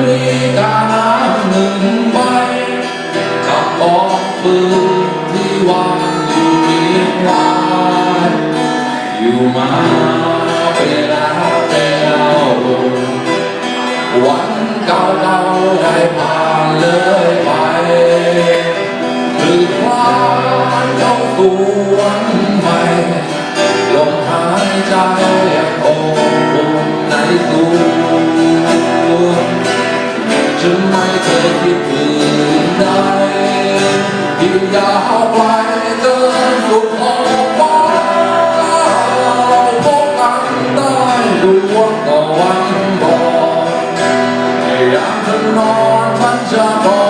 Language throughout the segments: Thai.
มีกาน้ำหนึ่งใบกับกองปืนที่วางอยู่เรียงรายอยู่มาเป็นแล้วเป็นแล้ววันเก่าเราได้ผ่านเลยไปหรือพลานเข้าสู่วั เธอคิดถึงใดที่ยาวไกลเกินสุดขอบฟ้าเราพบกันได้ดวงต่อวันบอกให้ยามเธอนอนฉันจะบอก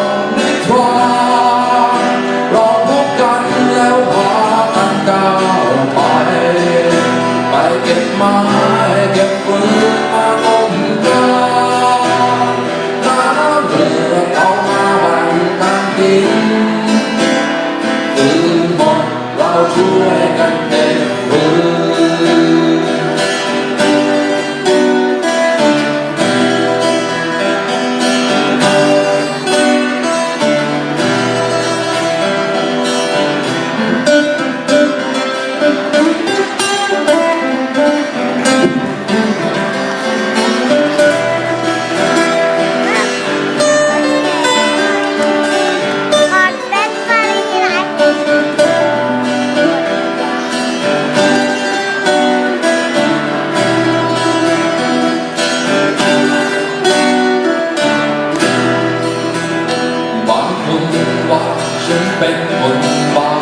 บางคนว่าฉันเป็นคนบ้า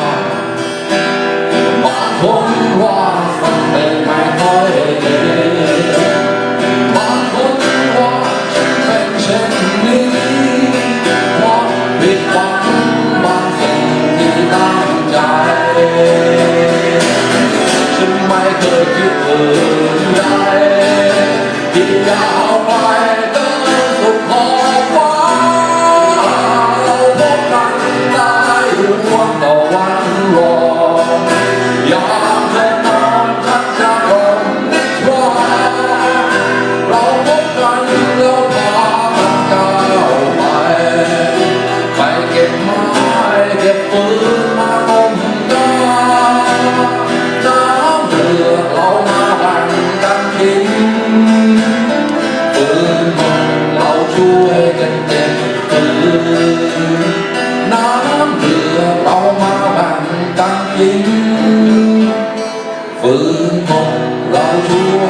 บางคนว่าสำเร็จไม่ค่อยดีบางคนว่าฉันเป็นเช่นนี้เพราะผิดหวังบางสิ่งที่ตั้งใจ ฉันไม่เคยคิดอื่นใดที่ยาวไป nó vừa bao ma tăng chính phương một gọi chúa